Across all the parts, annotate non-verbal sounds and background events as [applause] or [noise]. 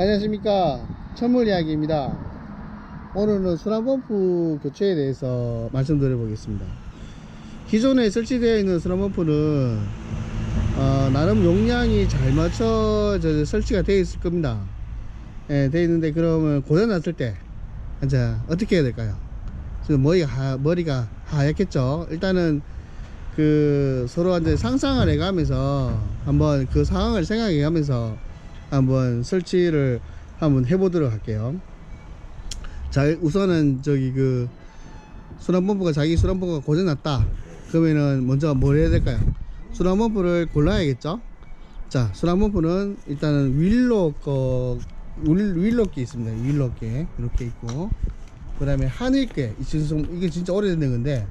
안녕하십니까. 천물 이야기입니다. 오늘은 수납펌프 교체에 대해서 말씀드려 보겠습니다. 기존에 설치되어 있는 수납펌프는 어, 나름 용량이 잘 맞춰져 설치가 되어 있을 겁니다. 예, 되어 있는데 그러면 고장 났을 때 이제 어떻게 해야 될까요? 지금 머리가, 하, 머리가 하얗겠죠? 일단은 그 서로 이제 상상을 해가면서 한번 그 상황을 생각해 가면서 한번 설치를 한번 해보도록 할게요. 자, 우선은 저기 그 수납펌프가 자기 수납펌프가 고장났다. 그러면은 먼저 뭘 해야 될까요? 수납펌프를 골라야겠죠? 자, 수납펌프는 일단은 윌로 거, 윌, 윌로께 있습니다. 윌로께. 이렇게 있고. 그 다음에 하늘께. 이게 진짜 오래된 건데,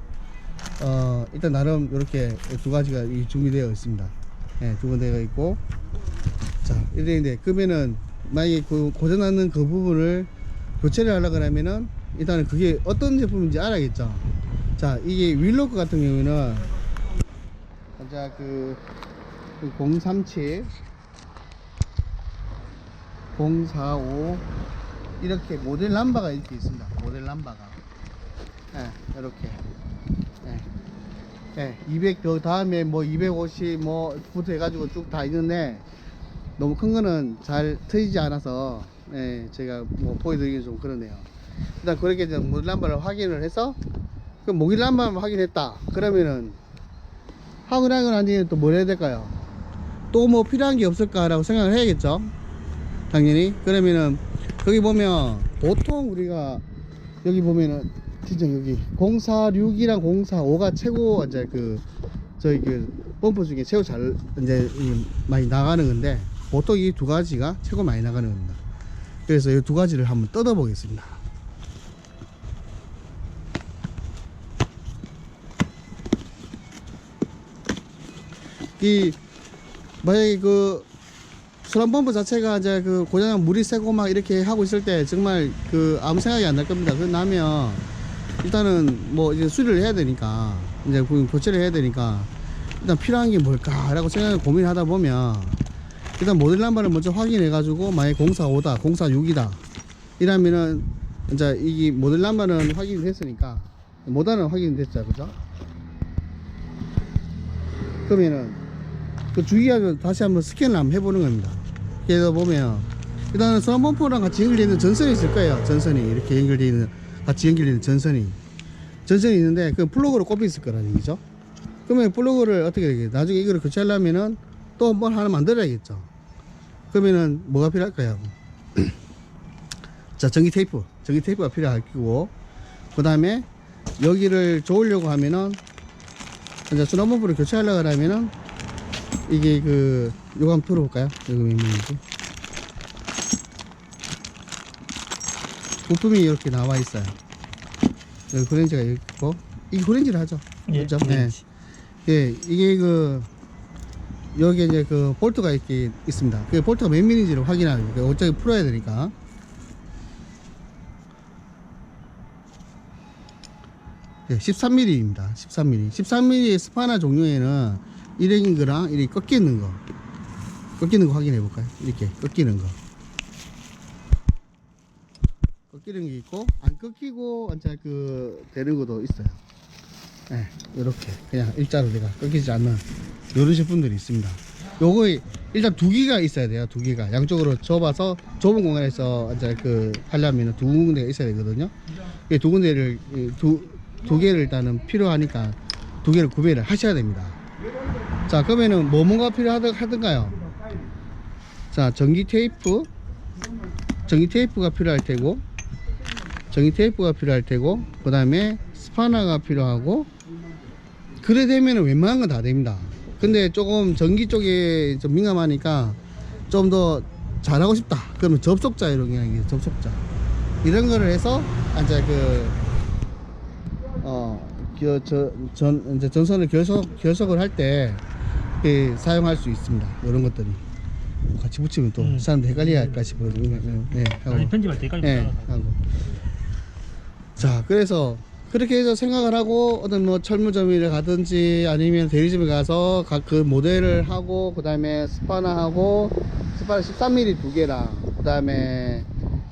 어, 일단 나름 이렇게 두 가지가 이 준비되어 있습니다. 예, 준비되어 있고. 자, 이랬는데, 그러면은, 만약에 그 고장나는 그 부분을 교체를 하려고 하면은, 일단은 그게 어떤 제품인지 알아야겠죠. 자, 이게 윌로크 같은 경우에는, 자, 그, 그 037, 045, 이렇게 모델 남바가 이렇게 있습니다. 모델 남바가. 예, 이렇게. 예. 예, 200, 그 다음에 뭐 250, 뭐, 부터 해가지고 쭉 다 있는데, 너무 큰 거는 잘 트이지 않아서, 예, 제가 뭐 보여드리기 좀 그러네요. 일단 그렇게 이제 남바를 확인을 해서, 그 남바만 확인했다. 그러면은, 확인하고 난 뒤에 또뭘 해야 될까요? 또 뭐 필요한 게 없을까라고 생각을 해야겠죠? 당연히. 그러면은, 거기 보면, 보통 우리가, 여기 보면은, 진짜 여기 046이랑 045가 최고 이제 그 저희 그 펌프 중에 최고 잘 이제 이 많이 나가는 건데 보통 이 두 가지가 최고 많이 나가는 겁니다. 그래서 이 두 가지를 한번 뜯어 보겠습니다. 이 만약에 그 수란 펌프 자체가 이제 그 고장난 물이 새고 막 이렇게 하고 있을 때 정말 그 아무 생각이 안 날 겁니다. 그 나면 일단은 뭐 이제 수리를 해야 되니까 이제 그 교체를 해야 되니까 일단 필요한 게 뭘까라고 생각을 고민하다 보면 일단 모델 남바를 먼저 확인해 가지고 만약 045다 046이다 이러면은 이제 이 모델 남바는 확인이 됐으니까 모단은 확인이 됐죠 그죠? 그러면은 그 주의하면 다시 한번 스캔을 한번 해보는 겁니다. 그래서 보면 일단은 수납펌프랑 같이 연결되어 있는 전선이 있을 거예요 전선이. 이렇게 연결되어 있는 같이 연결되는 전선이. 전선이 있는데 그 플러그로 꼽혀 있을 거라는 얘기죠. 그러면 플러그를 어떻게 되겠 나중에 이거를 교체하려면은 또한번 하나 만들어야겠죠 그러면은 뭐가 필요할까요 [clears throat] 자 전기 테이프 전기 테이프가 필요할 거고 그 다음에 여기를 조으려고 하면은 이제 수납펌프를 교체하려고 하면은 이게 그 요거 한번 풀어볼까요 여기 몇 밀리지 부품이 이렇게 나와 있어요. 여기 여기 있고 이게 후렌지를 하죠. 예, 그죠? 예. 예, 이게 그 여기 이제 그 볼트가 이렇게 있습니다. 그 볼트가 몇 밀인지를 거예요. 어차피 풀어야 되니까. 예, 13mm입니다. 13mm. 13mm의 스파나 종류에는 일행인 거랑 이렇게 꺾이는 거. 꺾이는 거 확인해 볼까요? 이렇게 꺾이는 거. 꺾이는 게 있고 안 꺾이고 완전 그 되는 것도 있어요. 네, 이렇게 그냥 일자로 내가 꺾이지 않는 이런 제품들이 있습니다. 요거 일단 두 개가 있어야 돼요. 두 개가 양쪽으로 접어서 좁은 공간에서 이제 그 하려면 두 군데가 있어야 되거든요. 이두 군데를 두, 두 개를 일단은 필요하니까 두 개를 구매를 하셔야 됩니다. 자 그러면은 뭐 뭐가 필요하던가요? 자 전기 테이프 전기 테이프가 필요할 테고 전기 테이프가 필요할 테고 그 다음에 스파나가 필요하고 그래 되면 웬만한 건 다 됩니다 근데 조금 전기 쪽에 좀 민감하니까 좀 더 잘하고 싶다 그러면 접속자 이런 게 접속자 이런 거를 해서 이제 그 어, 겨, 저, 전, 이제 전선을 결석, 결석을 할 때, 그, 사용할 수 있습니다. 이런 것들이. 같이 붙이면 또 음. 사람들 헷갈리야 할까 싶어요. 네, 하고. 편집할 때까지 예, 따라서. 하고. 자, 그래서 그렇게 해서 생각을 하고 어떤 뭐 철무점에 가든지 아니면 대리점에 가서 각 그 모델을 하고 그 다음에 스파나 하고 스파나 13mm 두 개랑 그 다음에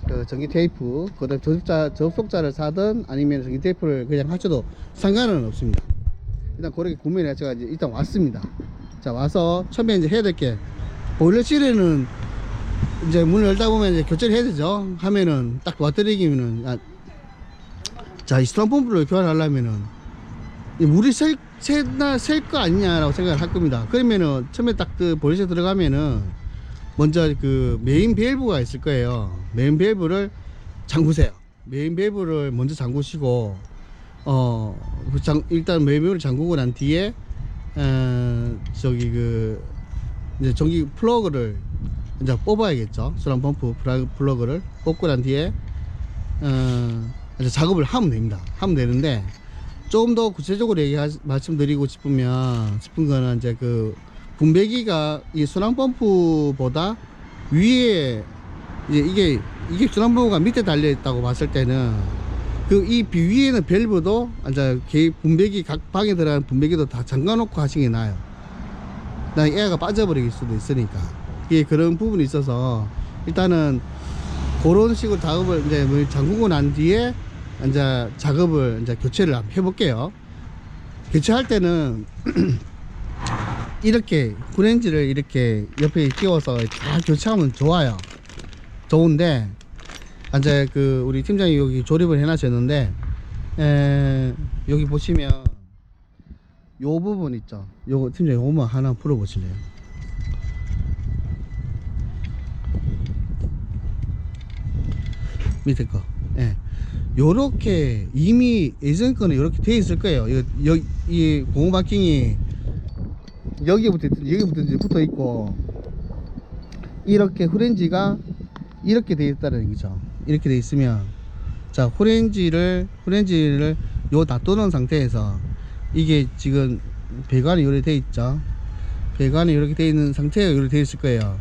그 전기 테이프, 그 다음에 접속자, 접속자를 사든 아니면 전기 테이프를 그냥 하셔도 상관은 없습니다. 일단 그렇게 구매를 해서 이제 일단 왔습니다. 자, 와서 처음에 이제 해야 될 게, 보일러 실에는 이제 문을 열다 보면 이제 교체를 해야 되죠. 하면은 딱 왔더니기면은, 아, 자, 이 스트럼 펌프를 교환하려면은, 이 물이 셀, 새나 셀거 아니냐라고 생각을 할 겁니다. 그러면은 처음에 딱 그 보일러실 들어가면은 먼저 그 메인 밸브가 있을 거예요. 메인 밸브를 잠그세요. 메인 밸브를 먼저 잠그시고 어그 장, 일단 메인 밸브를 잠그고 난 뒤에 어, 저기 그 이제 전기 플러그를 이제 뽑아야겠죠. 수란 펌프 플러그를 뽑고 난 뒤에 어, 이제 작업을 하면 됩니다. 하면 되는데 조금 더 구체적으로 얘기 말씀드리고 싶으면 싶은 거는 이제 그 분배기가 이 순환 펌프보다 위에 이제 이게 이게 순환 펌프가 밑에 달려 있다고 봤을 때는 그 이 위에는 밸브도 이제 개 분배기 각 방에 들어가는 분배기도 다 잠가 놓고 하시는 게 나아요. 나 애가 빠져버릴 수도 있으니까 이게 그런 부분이 있어서 일단은 그런 식으로 작업을 이제 뭐 잠그고 난 뒤에 이제 작업을 이제 교체를 한번 해볼게요. 교체할 때는 [clears throat] 이렇게 후렌지를 이렇게 옆에 끼워서 다 교체하면 좋아요. 좋은데 이제 그 우리 팀장이 여기 조립을 해놨었는데 에, 여기 보시면 요 부분 있죠. 요거 팀장이 요거만 하나 풀어 보실래요? 밑에 거. 예. 요렇게 이미 예전 거는 요렇게 돼 있을 거예요. 이, 여, 이 고무 바킹이 여기부터 있- 여기부터 이제 붙어 있고 이렇게 후렌지가 이렇게 돼 있다는 얘기죠. 이렇게 돼 있으면 자 후렌지를 후렌지를 요 놔두는 상태에서 이게 지금 배관이 이렇게 돼 있죠. 배관이 이렇게 돼 있는 상태가 이렇게 돼 있을 거예요.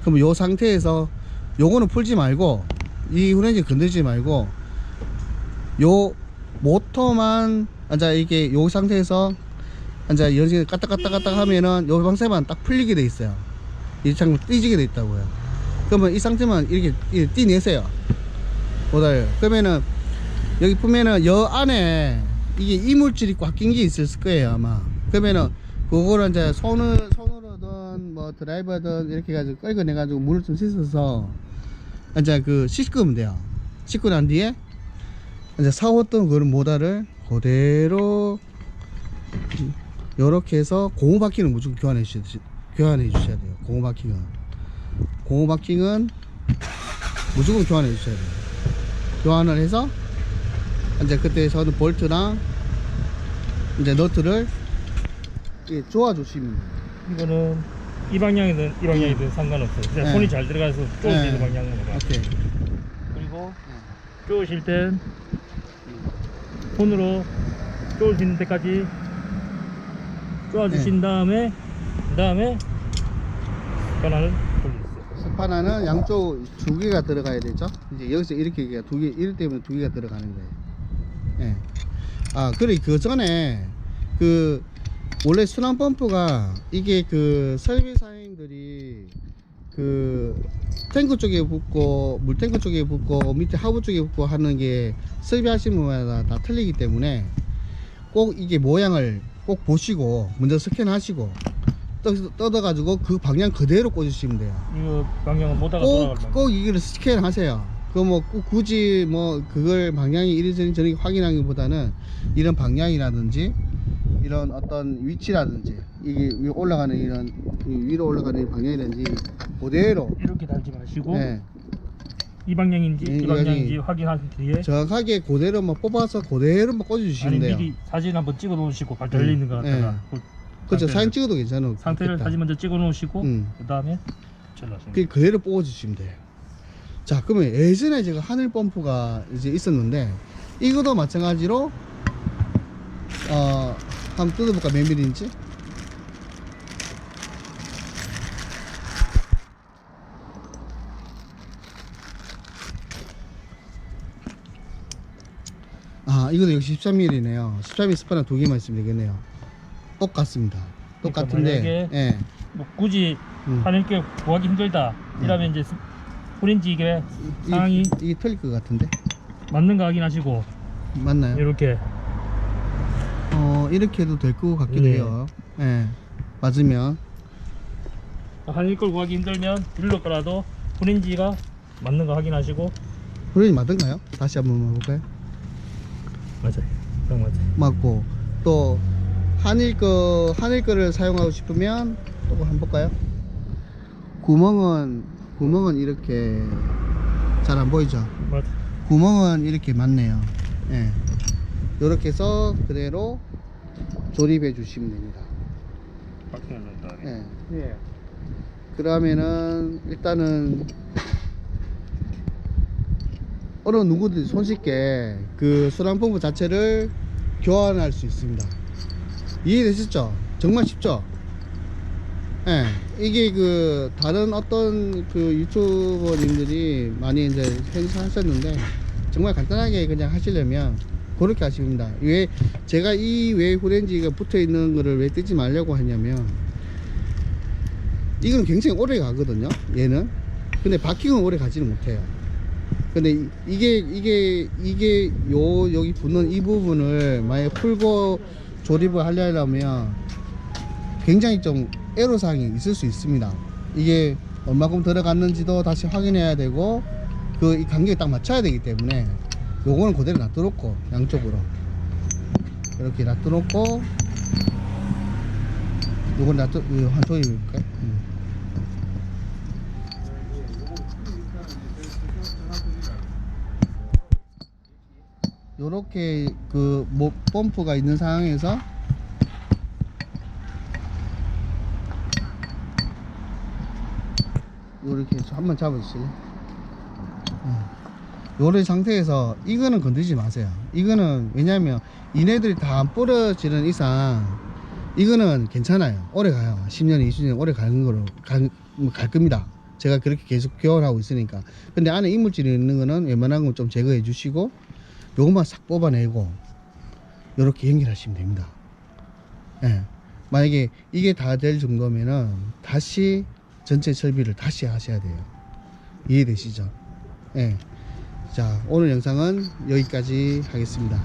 그럼 요 상태에서 요거는 풀지 말고 이 후렌지 건들지 말고 요 모터만 앉아 이게 요 상태에서 앉아 연식 까딱까딱까딱 하면은 요 방새만 딱 풀리게 돼 있어요. 이 창문 띠지게 돼 있다고요. 그러면 이 상태만 이렇게, 이렇게 띠내세요. 못알요 그러면은 여기 보면은 여 안에 이게 이물질이 꽉 낀 게 있을 거예요 아마. 그러면은 그거를 이제 손을 손으로든 뭐 드라이버든 이렇게 해가지고 끌어내 가지고 물을 좀 씻어서 이제 그 씻으면 돼요. 씻고 난 뒤에 이제 사왔던 그런 모다를 그대로 요렇게 해서 고무 바퀴는 무조건 교환해 주셔야, 교환해 주셔야 돼요. 고무 바퀴는. 고무 바퀴는 무조건 교환해 주셔야 돼요. 교환을 해서 이제 그때 저는 볼트랑 이제 너트를 예, 조아 주시면. 이거는 이 방향이든 이 방향이든 상관없어요. 그냥 네. 손이 잘 들어가서 쪼어지는 네. 방향으로 가. 오케이. 그리고 쪼으실 땐 손으로 있는 데까지 쪼아주신 다음에 그 다음에 변화를. 스파나는 양쪽 두 개가 들어가야 되죠. 이제 여기서 이렇게 개가 두 개, 이럴 때문에 두 개가 들어가는 거예요. 예. 아, 그래, 그 전에 그 원래 순환 펌프가 이게 그 설비사님들이 그 탱크 쪽에 붙고 물탱크 쪽에 붙고 밑에 하부 쪽에 붙고 하는 게 설비하시는 분마다 다 틀리기 때문에 꼭 이게 모양을 꼭 보시고 먼저 스캔하시고 떠- 뜯어가지고 그 방향 그대로 꽂으시면 돼요. 이거 방향은 못하가 꼭. 꼭 이거를 스캔하세요. 그뭐 굳이 뭐 그걸 방향이 이리저리 저리 확인하기보다는 이런 방향이라든지 이런 어떤 위치라든지 이게 위 올라가는 이런 이 위로 올라가는 방향이라든지 그대로 이렇게 달지 마시고 예, 이 방향인지 예, 이. 방향인지 확인하신 뒤에 정확하게 그대로만 뽑아서 그대로만 아니 꽂아주시면 돼요. 미리 사진 한번 찍어 놓으시고 발 달리는 거 갖다가 그 그렇죠. 사진 찍어도 괜찮아. 상태를. 사진 먼저 찍어 놓으시고 음. 그 다음에 그 그대로 뽑아주시면 돼요. 자, 그러면 예전에 제가 하늘 펌프가 이제 있었는데 이것도 마찬가지로 어 한번 뜯어볼까 몇 밀리인지? 아, 이것도 역시 13mm네요. 13mm 스파나 두 개만 있으면 되겠네요. 똑같습니다. 똑같은데, 그러니까 만약에 예. 뭐 굳이 음. 하늘 게 구하기 힘들다 이러면 이제 스- 프렌지 이게 이- 상황이 이게 틀릴 것 같은데 맞는 거 확인하시고 맞나요? 이렇게 어 이렇게 해도 될 것 같기도 네. 해요. 예 맞으면 한일 걸 구하기 힘들면 딜러 거라도 프렌지가 맞는 거 확인하시고 그러니 맞던가요? 다시 한번 볼까요? 맞아요. 딱 맞아요. 맞고 또 한일 거 한일 거를 사용하고 싶으면 또 한번 볼까요? 구멍은 구멍은 이렇게 잘 안 보이죠? 맞아. 구멍은 이렇게 맞네요. 예. 이렇게 해서 그대로 조립해 주시면 됩니다. 박스 열렸다. 예. 예. 그러면은 일단은 어느 누구든 손쉽게 그 수납펌프 자체를 교환할 수 있습니다. 이해되셨죠? 정말 쉽죠? 예, 이게 그 다른 어떤 그 유튜버님들이 많이 이제 행사하셨는데 정말 간단하게 그냥 하시려면 그렇게 하시면 됩니다. 왜 제가 이 왜 후렌지가 붙어 있는 거를 왜 뜯지 말려고 하냐면 이건 굉장히 오래 가거든요. 얘는. 근데 바킹은 오래 가지는 못해요. 근데 이- 이게 이게 이게 요 여기 붙는 이 부분을 만약에 풀고 조립을 하려면 굉장히 좀 애로 사항이 있을 수 있습니다. 이게 얼마큼 들어갔는지도 다시 확인해야 되고 그이 간격에 딱 맞춰야 되기 때문에 요거는 그대로 놔둬놓고 양쪽으로 이렇게 놔둬놓고 요건 놔둬 이거 한 조립해 볼까요? 요렇게 그 뭐, 펌프가 있는 상황에서 요렇게 한번 잡아주실래요? 음. 요런 상태에서 이거는 건드리지 마세요. 이거는 왜냐면 이네들이 다안 부러지는 이상 이거는 괜찮아요. 오래 가요. 10년, 20년 오래 가는 거로 갈, 뭐갈 겁니다. 제가 그렇게 계속 교환하고 있으니까. 근데 안에 이물질이 있는 거는 웬만한 건 좀 제거해 주시고 요것만 싹 뽑아내고 요렇게 연결하시면 됩니다. 예. 만약에 이게 다 될 정도면은 다시 전체 설비를 다시 하셔야 돼요. 이해되시죠? 예. 자, 오늘 영상은 여기까지 하겠습니다.